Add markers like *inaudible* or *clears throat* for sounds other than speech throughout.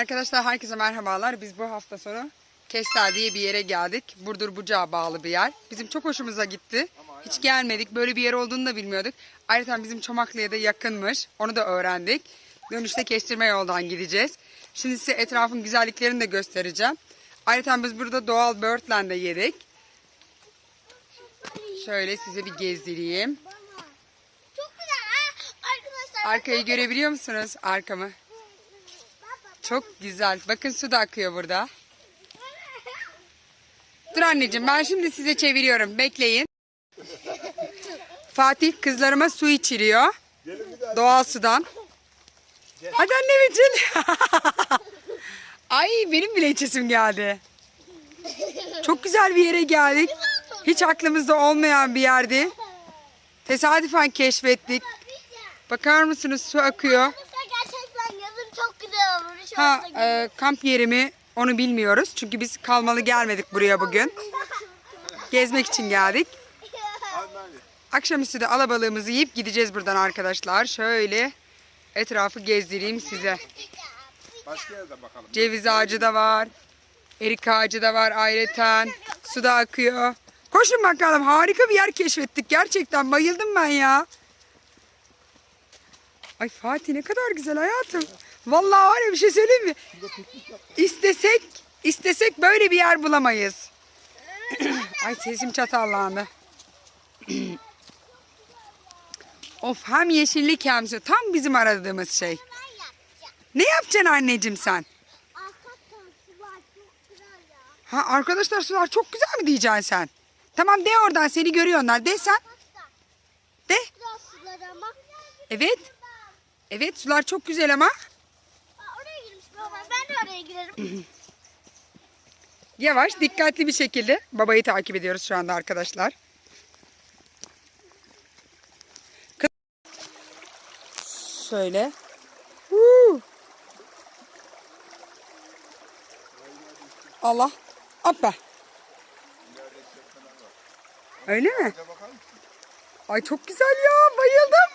Arkadaşlar herkese merhabalar. Biz bu hafta sonu Kestel diye bir yere geldik. Burdur Bucağa bağlı bir yer. Bizim çok hoşumuza gitti. Hiç gelmedik. Böyle bir yer olduğunu da bilmiyorduk. Ayrıca bizim Çomaklı'ya da yakınmış. Onu da öğrendik. Dönüşte kestirme yoldan gideceğiz. Şimdi size etrafın güzelliklerini de göstereceğim. Ayrıca biz burada doğal de yedik. Şöyle size bir gezdireyim. Arkayı görebiliyor musunuz? Arkamı. Çok güzel. Bakın su da akıyor burada. Dur anneciğim ben şimdi size çeviriyorum. Bekleyin. Fatih kızlarıma su içiriyor. Doğal sudan. Hadi anne Betül. *laughs* Ay benim bile içesim geldi. Çok güzel bir yere geldik. Hiç aklımızda olmayan bir yerdi. Tesadüfen keşfettik. Bakar mısınız su akıyor. Arkadaşlar gerçekten yazın çok güzel olur. Şu Ha e, kamp yeri mi onu bilmiyoruz. Çünkü biz kalmalı gelmedik buraya bugün. Gezmek için geldik. Akşamüstü de alabalığımızı yiyip gideceğiz buradan arkadaşlar. Şöyle etrafı gezdireyim size. Başka yerden bakalım. Ceviz ağacı da var. Erik ağacı da var ayrıten. Su da akıyor. Koşun bakalım harika bir yer keşfettik. Gerçekten bayıldım ben ya. Ay Fatih ne kadar güzel hayatım. Vallahi var ya bir şey söyleyeyim mi? İstesek, istesek böyle bir yer bulamayız. *clears throat* Ay sesim çatallandı. *clears throat* of hem yeşillik hem su. Tam bizim aradığımız şey. Ne yapacaksın anneciğim sen? Ha arkadaşlar sular çok güzel mi diyeceksin sen? Tamam de oradan seni görüyorlar. De sen. De. Evet. Evet sular çok güzel ama. Aa, oraya girmiş baba. Oraya girerim. *clears throat* Yavaş dikkatli bir şekilde babayı takip ediyoruz şu anda arkadaşlar. Şöyle. Allah. Hoppa. Öyle mi? Ay çok güzel ya. Bayıldım.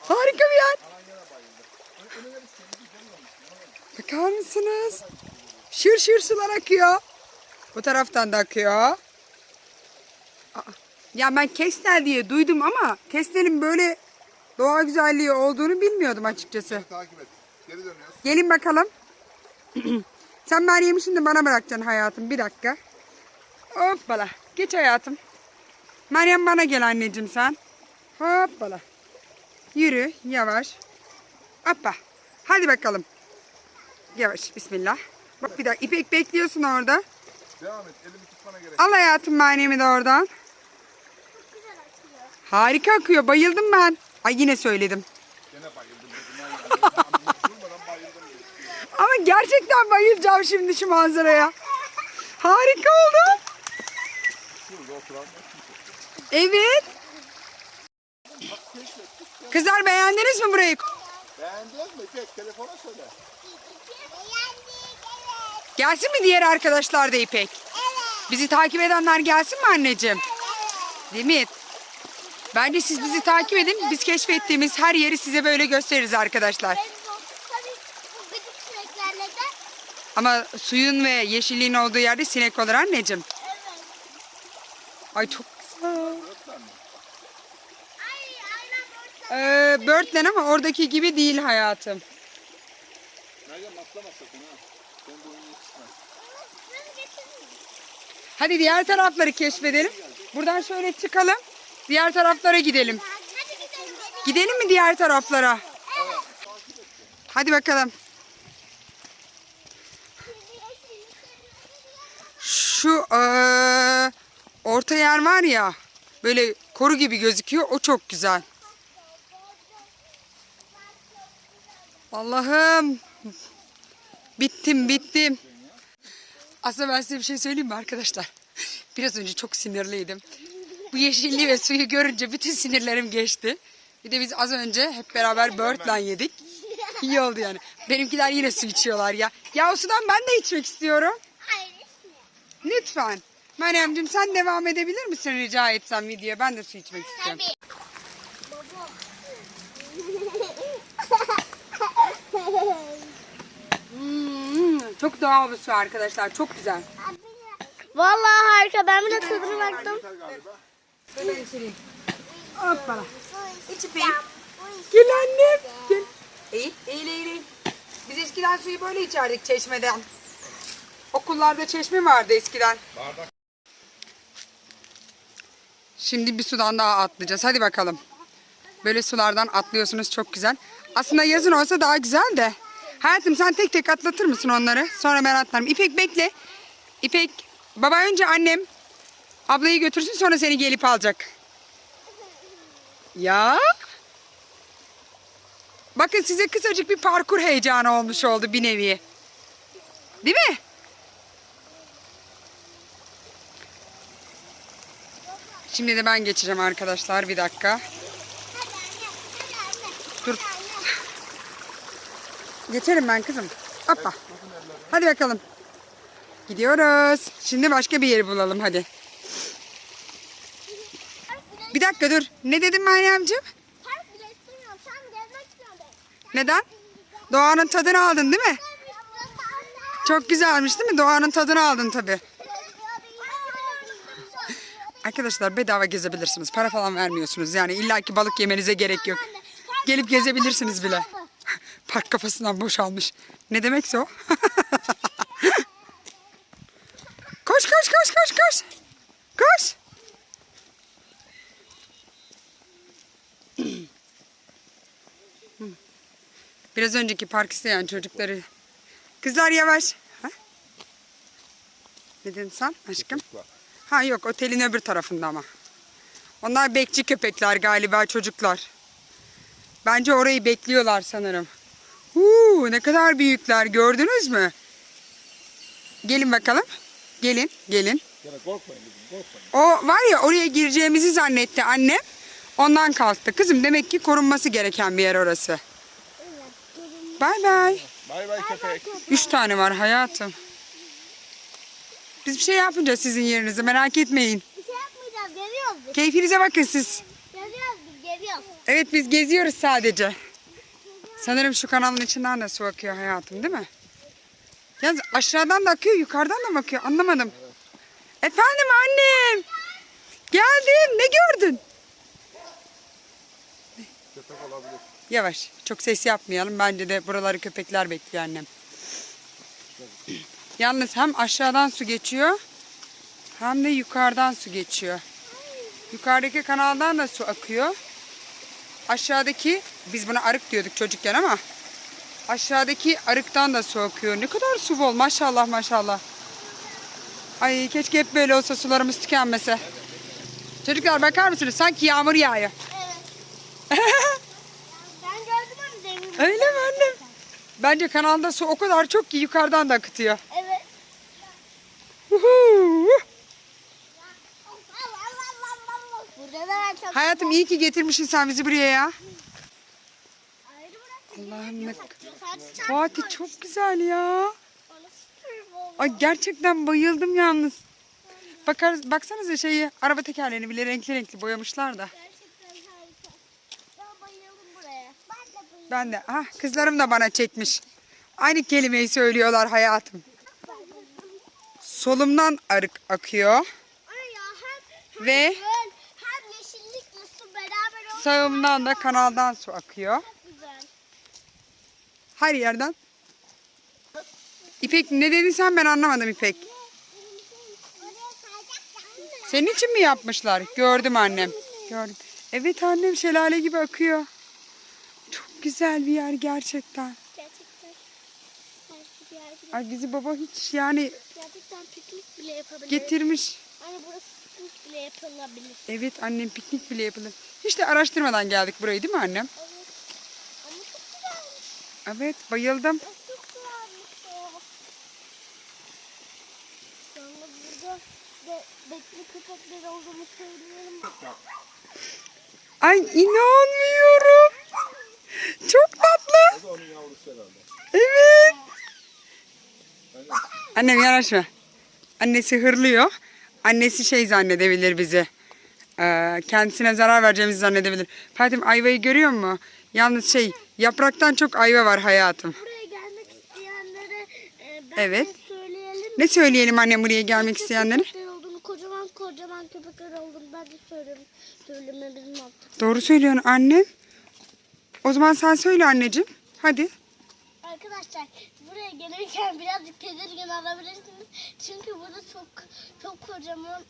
Harika bir yer. Bakar mısınız? Şır şır sular akıyor. Bu taraftan da akıyor. Aa, Ya ben Kestel diye duydum ama Kestel'in böyle doğa güzelliği olduğunu bilmiyordum açıkçası. Takip et. Geri dönüyoruz. Gelin bakalım. *clears throat* Sen Meryem'i şimdi bana bırakacaksın hayatım. Bir dakika. Hoppala. Geç hayatım. Meryem bana gel anneciğim sen. Hoppala. Yürü yavaş. Hoppa. Hadi bakalım. Yavaş. Bismillah. Bak bir dakika. İpek bekliyorsun orada. Devam et. Elimi tutmana gerek. Al hayatım Meryem'i de oradan. güzel açıyor. Harika akıyor. Bayıldım ben. Ay yine söyledim. Gene bayıldım dedim. ha ya. Durmadan bayıldım. Ama gerçekten bayılacağım şimdi şu manzaraya. Harika oldu. Şurada. Evet. Kızlar beğendiniz mi burayı? Beğendin mi? İpek telefona söyle. Evet. Gelsin mi diğer arkadaşlar da İpek? Evet. Bizi takip edenler gelsin mi anneciğim? Değil mi? Bence siz bizi takip edin. Biz keşfettiğimiz her yeri size böyle gösteririz arkadaşlar. Ama suyun ve yeşilliğin olduğu yerde sinek olur anneciğim. evet. Ay çok güzel. Ee, Birdland ama oradaki gibi değil hayatım. Meryem atlama sakın ha. Hadi diğer tarafları keşfedelim. Buradan şöyle çıkalım. Diğer taraflara gidelim. Gidelim. Mi diğer taraflara? Hadi bakalım. Şu eee, orta yer var ya. Böyle koru gibi gözüküyor. O çok güzel. Allah'ım. Bittim bittim. Aslında ben size bir şey söyleyeyim mi arkadaşlar? Biraz önce çok sinirliydim. Bu yeşilliği ve suyu görünce bütün sinirlerim geçti. Bir de biz az önce hep beraber böğürtlen yedik. İyi oldu yani. Benimkiler yine su içiyorlar ya. Ya o sudan ben de içmek istiyorum. Lütfen. Meryem'cim sen devam edebilir misin rica etsem videoya? Ben de su içmek istiyorum. Baba. Çok doğal bir su arkadaşlar. Çok güzel. Vallahi harika. Ben bile tadına baktım. Böyle içireyim. Hoppala. İç İpek. İçip Gel annem. Gel. Eğil, eğil, eğil. Biz eskiden suyu böyle içerdik çeşmeden. Okullarda çeşme vardı eskiden. Şimdi bir sudan daha atlayacağız. Hadi bakalım. Böyle sulardan atlıyorsunuz çok güzel. Aslında yazın olsa daha güzel de. Hayatım sen tek tek atlatır mısın onları? Sonra ben atlarım. İpek bekle. İpek baba önce annem ablayı götürsün sonra seni gelip alacak. Ya. Bakın size kısacık bir parkur heyecanı olmuş oldu bir nevi. Değil mi? Şimdi de ben geçeceğim arkadaşlar bir dakika. Dur. Geçerim ben kızım. Hoppa. Hadi bakalım. Gidiyoruz. Şimdi başka bir yeri bulalım hadi. Bir dakika dur. Ne dedim Meryemciğim? Neden? Doğanın tadını aldın değil mi? Çok güzelmiş değil mi? Doğanın tadını aldın tabii. Arkadaşlar bedava gezebilirsiniz. Para falan vermiyorsunuz. Yani illaki balık yemenize gerek yok. Gelip gezebilirsiniz bile. Park kafasından boşalmış. Ne demekse o? *laughs* koş koş koş koş koş. Koş. Biraz önceki park isteyen çocukları. Kızlar yavaş. Ha? Ne dedin sen aşkım? Ha yok otelin öbür tarafında ama. Onlar bekçi köpekler galiba çocuklar. Bence orayı bekliyorlar sanırım. Huu, ne kadar büyükler gördünüz mü? Gelin bakalım. Gelin, gelin. Korkmayın korkmayın. O var ya oraya gireceğimizi zannetti annem. Ondan kalktı. Kızım demek ki korunması gereken bir yer orası. Bay bay. Bay bay köpek. Üç tane var hayatım. Biz bir şey yapmayacağız sizin yerinize merak etmeyin. Bir şey yapmayacağız. Geziyoruz biz. Keyfinize bakın siz. Geziyoruz biz. Geziyoruz. Evet biz geziyoruz sadece. Sanırım şu kanalın içinden de su akıyor hayatım değil mi? Yalnız aşağıdan da akıyor yukarıdan da mı akıyor anlamadım. Efendim annem. Geldim ne gördün? Köpek olabilir. Yavaş çok ses yapmayalım. Bence de buraları köpekler bekliyor annem. Yalnız hem aşağıdan su geçiyor hem de yukarıdan su geçiyor. Yukarıdaki kanaldan da su akıyor. Aşağıdaki biz buna arık diyorduk çocukken ama aşağıdaki arıktan da su akıyor. Ne kadar su bol maşallah maşallah. Ay keşke hep böyle olsa sularımız tükenmese. Çocuklar bakar mısınız? Sanki yağmur yağıyor. *laughs* Ben gördüm onu demin. Öyle mi annem? Bence kanalda su o kadar çok ki yukarıdan da akıtıyor. Evet. Uhu. Burada da ben çok... Hayatım iyi ki getirmişsin sen bizi buraya ya. Allah'ım ne... Fatih çok güzel ya. Ay gerçekten bayıldım yalnız. Bakar, baksanıza şeyi araba tekerlerini bile renkli renkli boyamışlar da. Gerçekten harika. Ben bayıldım buraya. Ben de bayıldım. Ben de ah kızlarım da bana çekmiş. Aynı kelimeyi söylüyorlar hayatım. Solumdan arık akıyor. Ve- göl hem yeşillikle su beraber oldu. Sağımdan da kanaldan su akıyor. Her yerden. İpek ne dedin sen ben anlamadım İpek. Senin için mi yapmışlar? Gördüm annem. Gördüm. Evet annem şelale gibi akıyor. Çok güzel bir yer gerçekten. Gerçekten. Ay bizi baba hiç yani Gerçekten piknik bile yapabiliriz. getirmiş. Hani burası bile yapılabilir. Evet annem piknik bile yapılır. Hiç de araştırmadan geldik burayı değil mi annem? Evet. Ama çok güzelmiş. Evet bayıldım. Ay, Çok güzelmiş o. Anda burada de, bekli köpekler olduğunu söylüyorum. Ay inanmıyorum. Çok tatlı. O da onun yavrusu herhalde. Evet. Annem yanaşma. Annesi hırlıyor. Annesi şey zannedebilir bizi. Ee, kendisine zarar vereceğimizi zannedebilir. Fatih ayvayı görüyor musun? Yalnız şey yapraktan çok ayva var hayatım. Buraya gelmek isteyenlere e, ben Evet. Söyleyelim. Ne söyleyelim annem buraya gelmek isteyenlere? köpekler olduğunu, kocaman kocaman köpekler olduğunu ben de mantıklı. Doğru söylüyorsun annem. O zaman sen söyle anneciğim. Hadi. Arkadaşlar buraya gelirken birazcık tedirgin olabilirsiniz. Çünkü burada çok çok kocaman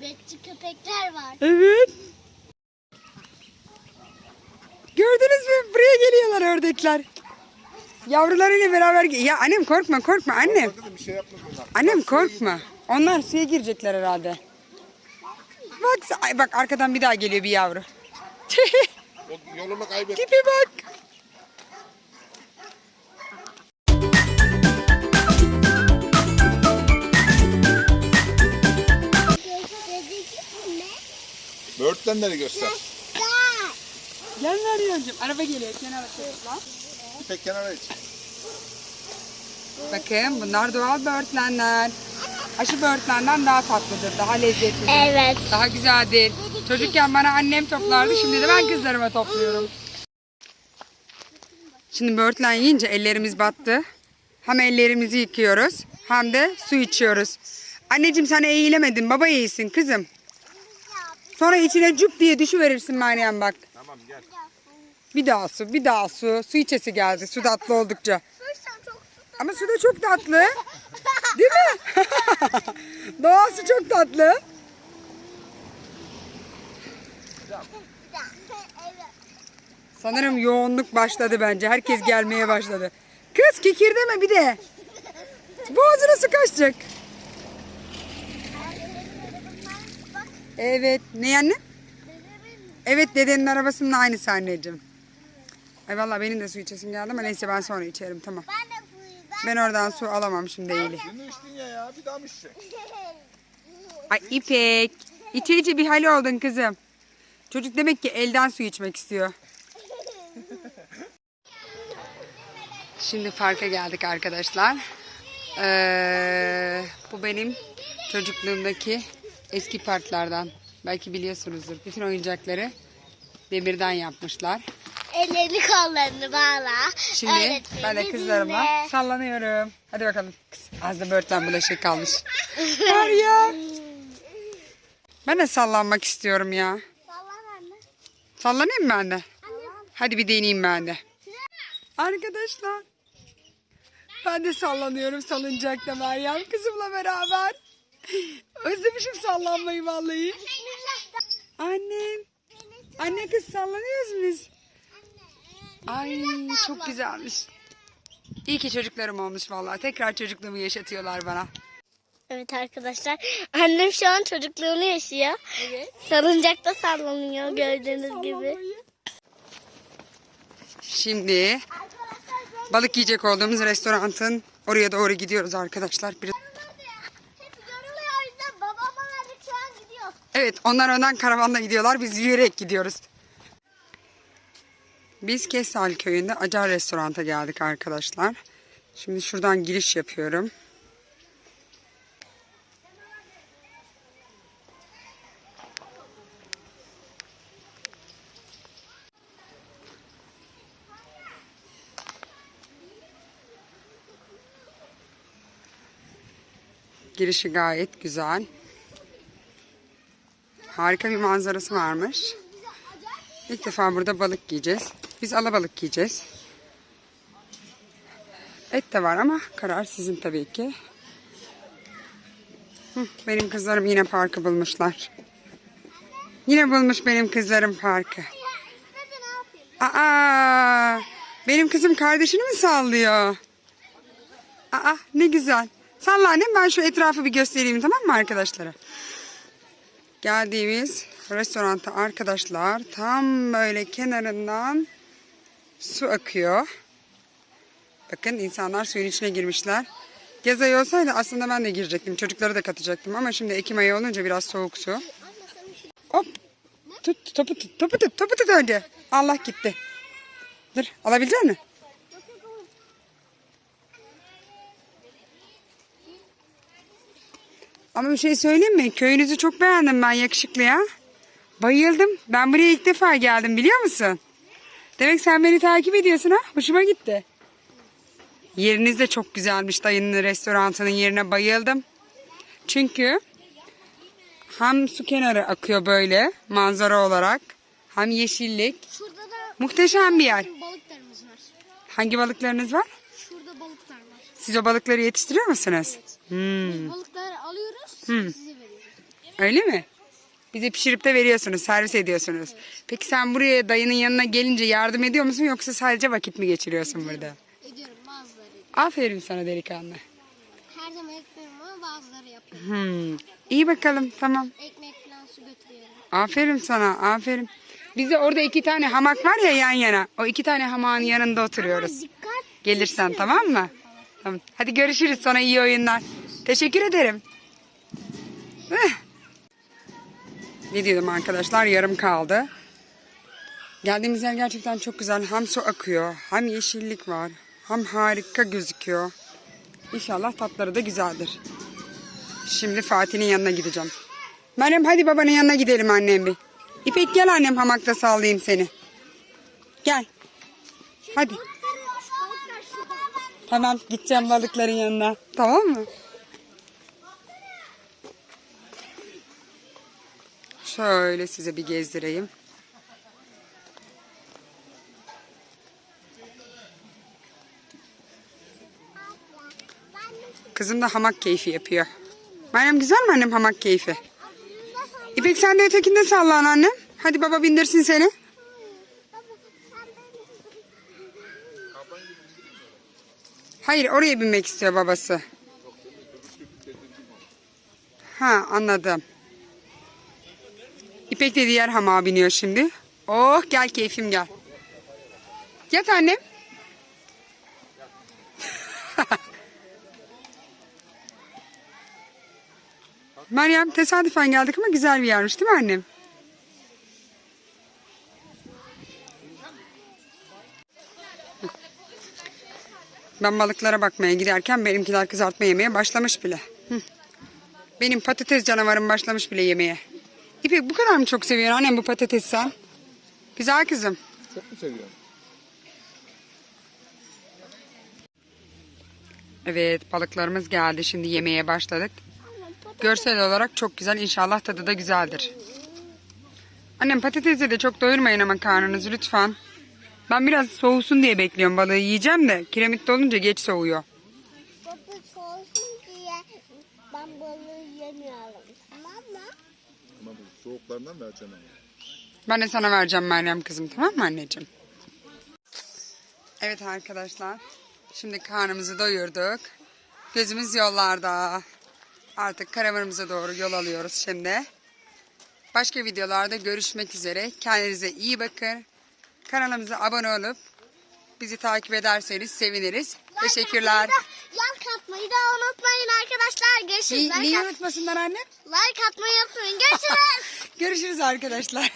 bekçi köpekler var. Evet. Gördünüz mü? Buraya geliyorlar ördekler. Yavrularıyla beraber. Ya annem korkma korkma annem. Bir şey. Annem korkma. Onlar suya girecekler herhalde. Bak, bak arkadan bir daha geliyor bir yavru. *laughs* Yolunu kaybet. Tipi bak. Böğürtlenleri göster. Gel Meryem'ciğim. Araba geliyor. Kenara çek lan. İpek kenara iç. Bakın bunlar doğal böğürtlenler. Aşı böğürtlenden daha tatlıdır, daha lezzetlidir, Evet. daha güzeldir. Çocukken bana annem toplardı, şimdi de ben kızlarıma topluyorum. Şimdi böğürtlen yiyince ellerimiz battı. Hem ellerimizi yıkıyoruz hem de su içiyoruz. Anneciğim sen eğilemedin, baba iyisin kızım. Sonra içine cüp diye düşüverirsin Meryem bak. Tamam gel. Bir daha su, bir daha su. Su içesi geldi, su tatlı oldukça. Ama su da çok tatlı. Değil mi? *laughs* Doğası çok tatlı. Sanırım yoğunluk başladı bence. Herkes gelmeye başladı. Kız kikir deme bir de. Boğazına su kaçacak. Evet. Ne anne? Evet dedenin arabasının aynısı anneciğim. Ay vallahi benim de su içesim geldi ama neyse ben sonra içerim tamam. Ben de suyu Ben oradan su alamam şimdi eğili. Şimdi içtin ya ya. Bir daha mı içeceksin? *laughs* Ay İpek. İçici bir hali oldun kızım. Çocuk demek ki elden su içmek istiyor. *laughs* Şimdi parka geldik arkadaşlar. Ee, bu benim çocukluğumdaki eski parklardan. Belki biliyorsunuzdur. Bütün oyuncakları demirden yapmışlar. Ellerini kollarını bağla. Şimdi ben de Öğretmeni kızlarımla dinle. sallanıyorum. Hadi bakalım. Kız, az da börtlen bulaşık kalmış. *laughs* Var ya. Ben de sallanmak istiyorum ya. Sallan anne. Sallanayım mı ben de? Anne. Hadi bir deneyeyim ben de. Arkadaşlar. Ben de sallanıyorum salıncakta Meryem kızımla beraber. Özlemişim sallanmayı vallahi. Annem. Anne kız sallanıyoruz biz. Ay çok güzelmiş. İyi ki çocuklarım olmuş vallahi. Tekrar çocukluğumu yaşatıyorlar bana. Evet arkadaşlar. Annem şu an çocukluğunu yaşıyor. Evet. Salıncakta sallanıyor gördüğünüz gibi. Şimdi balık yiyecek olduğumuz restoranın oraya doğru gidiyoruz arkadaşlar. Bir- Hep yoruluyor o yüzden babama verdik şu an gidiyor. Evet onlar önden karavanla gidiyorlar. Biz yürüyerek gidiyoruz. Biz Kesal köyünde Acar restoranta geldik arkadaşlar. Şimdi şuradan giriş yapıyorum. Girişi gayet güzel. Harika bir manzarası varmış. İlk defa burada balık yiyeceğiz. Biz alabalık yiyeceğiz. Et de var ama karar sizin tabii ki. Benim kızlarım yine parkı bulmuşlar. Yine bulmuş benim kızlarım parkı. Aa, benim kızım kardeşini mi sallıyor? Aa, ne güzel. Salla annem ben şu etrafı bir göstereyim tamam mı arkadaşlara? Geldiğimiz restoranta arkadaşlar tam böyle kenarından su akıyor. Bakın insanlar suyun içine girmişler. Yaz ayı olsaydı aslında ben de girecektim. Çocukları da katacaktım ama şimdi Ekim ayı olunca biraz soğuk su. Hop. Tut topu tut topu tut topu tut önce. Allah gitti. Dur alabilecek misin? Ama bir şey söyleyeyim mi? Köyünüzü çok beğendim ben yakışıklı ya. Bayıldım. Ben buraya ilk defa geldim biliyor musun? Demek sen beni takip ediyorsun ha? Hoşuma gitti. Yeriniz de çok güzelmiş. Dayının restoranının yerine bayıldım. Çünkü hem su kenarı akıyor böyle manzara olarak hem yeşillik. Şurada da Muhteşem bir yer. balıklarımız var. Hangi balıklarınız var? Şurada balıklar var. Siz o balıkları yetiştiriyor musunuz? Hmm, Balıkları alıyoruz, Veriyoruz. öyle mi? Bize pişirip de veriyorsunuz, servis ediyorsunuz. Peki sen buraya dayının yanına gelince yardım ediyor musun yoksa sadece vakit mi geçiriyorsun burada? Ediyorum bazıları. Aferin sana delikanlı. Her zaman etmiyorum ama bazıları yapıyorum. Hmm. İyi bakalım tamam. Ekmek falan su götürüyorum. Aferin sana aferin. Bize orada iki tane hamak var ya yan yana. O iki tane hamağın yanında oturuyoruz. Dikkat. Gelirsen tamam mı? Tamam. Hadi görüşürüz sana iyi oyunlar. Teşekkür ederim. Ne diyordum arkadaşlar yarım kaldı. Geldiğimiz yer gerçekten çok güzel. Hem su akıyor hem yeşillik var. Hem harika gözüküyor. İnşallah tatları da güzeldir. Şimdi Fatih'in yanına gideceğim. Meryem hadi babanın yanına gidelim annem bir. İpek gel annem hamakta sallayayım seni. Gel. Hadi. Tamam gideceğim balıkların yanına. Tamam mı? Şöyle size bir gezdireyim. Kızım da hamak keyfi yapıyor. Meryem güzel mi annem hamak keyfi? İpek sen de ötekinde sallan annem. Hadi baba bindirsin seni. Hayır oraya binmek istiyor babası. Ha anladım. İpek de diğer hamağa biniyor şimdi. Oh gel keyfim gel. Yat annem. *laughs* Meryem tesadüfen geldik ama güzel bir yermiş değil mi annem? Ben balıklara bakmaya giderken benimkiler kızartma yemeye başlamış bile. Benim patates canavarım başlamış bile yemeye. İpek bu kadar mı çok seviyorsun annem bu patatesi sen? Güzel kızım. Çok mu seviyorsun? Evet balıklarımız geldi. Şimdi yemeye başladık. Görsel olarak çok güzel. İnşallah tadı da güzeldir. Annem patatesle de çok doyurmayın ama karnınızı lütfen. Ben biraz soğusun diye bekliyorum balığı yiyeceğim de kiremitte olunca geç soğuyor. Baba soğusun diye ben balığı yemiyorum. Tamam mı? Ama bu soğuklarından vereceğim ama. Ben de sana vereceğim Meryem kızım tamam mı anneciğim? Evet arkadaşlar. Şimdi karnımızı doyurduk. Gözümüz yollarda. Artık karavanımıza doğru yol alıyoruz şimdi. Başka videolarda görüşmek üzere. Kendinize iyi bakın. Kanalımıza abone olup bizi takip ederseniz seviniriz. Teşekkürler. Like atmayı da unutmayın arkadaşlar. Görüşürüz. Neyi, Like, unutmasınlar anne? like atmayı unutmayın. Görüşürüz. *laughs* Görüşürüz arkadaşlar.